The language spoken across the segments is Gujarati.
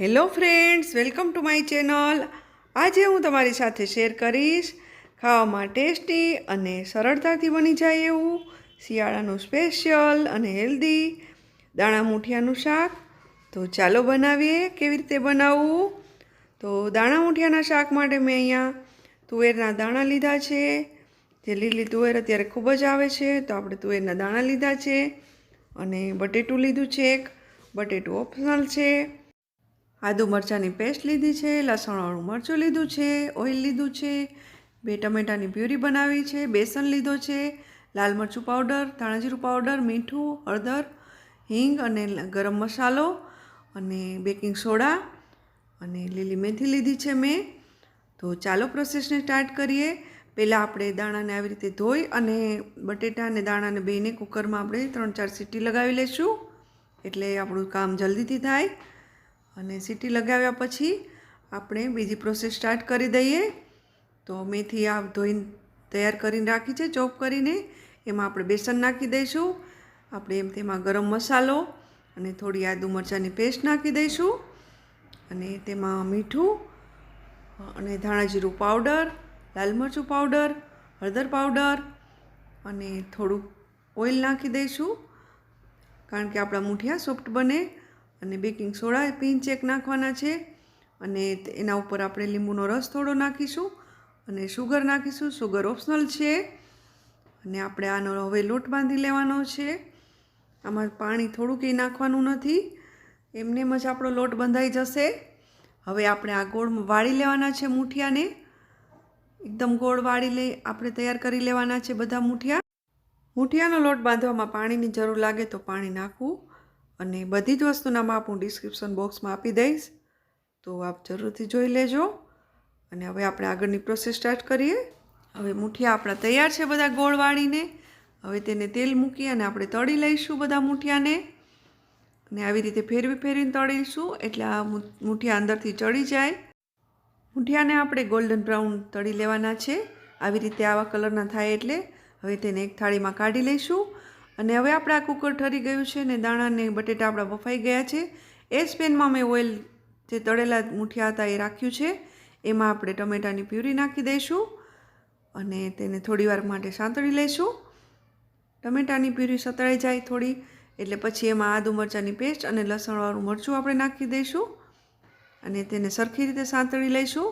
Hello friends, welcome to my channel. આજે હું તમારી સાથે શેર કરીશ ખાવામાં ટેસ્ટી અને સરળતાથી બની જાય એવું શિયાળાનું સ્પેશિયલ અને હેલ્ધી દાણા મૂઠિયાનું શાક. તો ચાલો બનાવીએ કેવી રીતે બનાવવું? તો દાણા મૂઠિયાના શાક માટે મેં અહીંયા તુવેરના દાણા લીધા છે. જે લીલી તુવેર અત્યારે ખૂબ જ આવે છે, તો આપણે તુવેરના દાણા લીધા છે. અને બટેટું લીધું છે એક. બટેટું ઓપ્શનલ છે. આદુ મરચાંની પેસ્ટ લીધી છે લસણવાળું મરચું લીધું છે, ઓઇલ લીધું છે, બે ટમેટાની પ્યુરી બનાવી છે, બેસન લીધો છે, લાલ મરચું પાવડર ધાણાજીરું પાવડર, મીઠું, હળદર, હિંગ અને ગરમ મસાલો અને બેકિંગ સોડા અને લીલી મેથી લીધી છે મેં. તો ચાલો પ્રોસેસને સ્ટાર્ટ કરીએ. પહેલાં આપણે દાણાને આવી રીતે ધોઈ અને બટેટા અને દાણાને બેને કુકરમાં આપણે ત્રણ ચાર સીટી લગાવી લઈશું એટલે આપણું કામ જલ્દીથી થાય. અને સીટી લગાવ્યા પછી આપણે બીજી પ્રોસેસ સ્ટાર્ટ કરી દઈએ. તો મેથી આ ધોઈને તૈયાર કરીને રાખી છે, ચોપ કરીને. એમાં આપણે બેસન નાખી દઈશું. આપણે એમ તેમાં ગરમ મસાલો અને થોડી આદુ મરચાંની પેસ્ટ નાખી દઈશું. અને તેમાં મીઠું અને ધાણા જીરું પાવડર, લાલ મરચું પાવડર, હળદર પાવડર અને થોડુંક ઓઇલ નાખી દઈશું. કારણ કે આપણા મૂઠિયા સોફ્ટ બને. અને બેકિંગ સોડા પિંચ એક નાખવાના છે. અને એના ઉપર આપણે લીંબુનો રસ થોડો નાખીશું અને શુગર નાખીશું. શુગર ઓપ્શનલ છે. અને આપણે આનો હવે લોટ બાંધી લેવાનો છે. આમાં પાણી થોડું કંઈ નાખવાનું નથી. એમને જ આપણો લોટ બંધાઈ જશે. હવે આપણે આ ગોળ વાળી લેવાના છે મૂઠિયાને. એકદમ ગોળ વાળી લઈ આપણે તૈયાર કરી લેવાના છે બધા મૂઠિયા. મૂઠિયાનો લોટ બાંધવામાં પાણીની જરૂર લાગે તો પાણી નાખવું. અને બધી જ વસ્તુના માપ હું ડિસ્ક્રિપ્શન બોક્સમાં આપી દઈશ. તો આપ જરૂરથી જોઈ લેજો. અને હવે આપણે આગળની પ્રોસેસ સ્ટાર્ટ કરીએ. હવે મૂઠિયા આપણા તૈયાર છે બધા ગોળ વાળીને હવે તેને તેલ મૂકી અને આપણે તળી લઈશું બધા મૂઠિયાને. અને આવી રીતે ફેરવી ફેરવીને તળીશું એટલે આ મૂઠિયા અંદરથી ચડી જાય. મૂઠિયાને આપણે ગોલ્ડન બ્રાઉન તળી લેવાના છે. આવી રીતે આવા કલરના થાય એટલે. હવે તેને એક થાળીમાં કાઢી લઈશું. અને હવે આપણે આ કુકર ઠરી ગયું છે ને દાણા ને બટેટા આપણા બફાઈ ગયા છે. એ જ પેનમાં મેં ઓઇલ જે તળેલા મૂઠિયા હતા એ રાખ્યું છે. એમાં આપણે ટમેટાની પ્યુરી નાખી દઈશું અને તેને થોડીવાર માટે સાંતળી લઈશું. ટમેટાની પ્યુરી સતળાઈ જાય થોડી, એટલે પછી એમાં આદુ મરચાંની પેસ્ટ અને લસણવાળું મરચું આપણે નાખી દઈશું અને તેને સરખી રીતે સાંતળી લઈશું.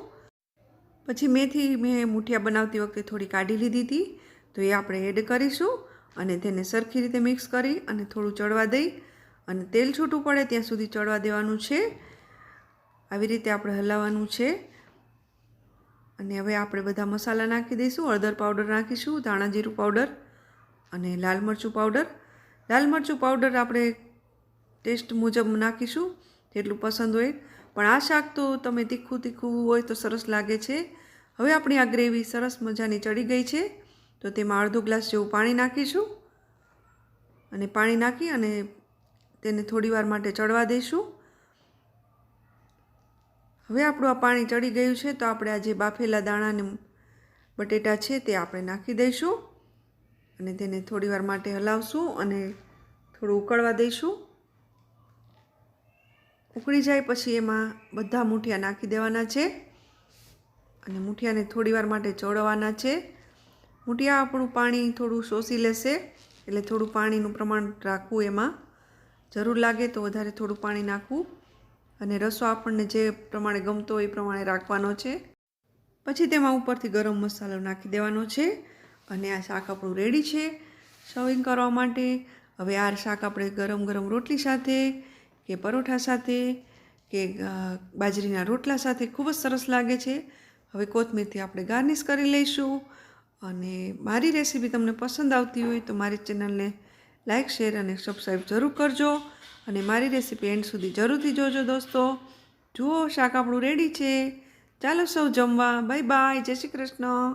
પછી મેથી મેં મૂઠિયા બનાવતી વખતે થોડી કાઢી લીધી હતી, તો એ આપણે એડ કરીશું. અને તેને સરખી રીતે મિક્સ કરી અને થોડું ચડવા દઈ અને તેલ છૂટું પડે ત્યાં સુધી ચડવા દેવાનું છે. આવી રીતે આપણે હલાવવાનું છે. અને હવે આપણે બધા મસાલા નાખી દઈશું. હળદર પાવડર નાખીશું, ધાણા જીરું પાવડર અને લાલ મરચું પાવડર. લાલ મરચું પાવડર આપણે ટેસ્ટ મુજબ નાખીશું, જેટલું પસંદ હોય. પણ આ શાક તો તમે તીખું તીખું હોય તો સરસ લાગે છે. હવે આપણી આ ગ્રેવી સરસ મજાની ચડી ગઈ છે. તો તેમાં અડધો ગ્લાસ જેવું પાણી નાખીશું. અને પાણી નાખી અને તેને થોડીવાર માટે ચડવા દઈશું. હવે આપણું આ પાણી ચડી ગયું છે તો આપણે આ જે બાફેલા દાણાને બટેટા છે તે આપણે નાખી દઈશું. અને તેને થોડીવાર માટે હલાવશું અને થોડું ઉકળવા દઈશું. ઉકળી જાય પછી એમાં બધા મૂઠિયા નાખી દેવાના છે. અને મૂઠિયાને થોડી વાર માટે ચોળવાના છે. મૂઠિયા આપણું પાણી થોડું શોષી લેશે, એટલે થોડું પાણીનું પ્રમાણ રાખવું એમાં. જરૂર લાગે તો વધારે થોડું પાણી નાખવું. અને રસો આપણને જે પ્રમાણે ગમતો હોય એ પ્રમાણે રાખવાનો છે. પછી તેમાં ઉપરથી ગરમ મસાલો નાખી દેવાનો છે. અને આ શાક આપણું રેડી છે. સર્વિંગ કરવા માટે હવે આ શાક આપણે ગરમ ગરમ રોટલી સાથે કે પરોઠા સાથે કે બાજરીના રોટલા સાથે ખૂબ જ સરસ લાગે છે. હવે કોથમીરથી આપણે ગાર્નિશ કરી લઈશું. અને મારી રેસીપી તમને પસંદ આવતી હોય તો મારી ચેનલને લાઇક શેર અને સબસ્ક્રાઈબ જરૂર કરજો. અને મારી રેસીપી એન્ડ સુધી જરૂરથી જોજો દોસ્તો. જુઓ શાક આપણું રેડી છે. ચાલો સૌ જમવા. બાય બાય જય શ્રી કૃષ્ણ.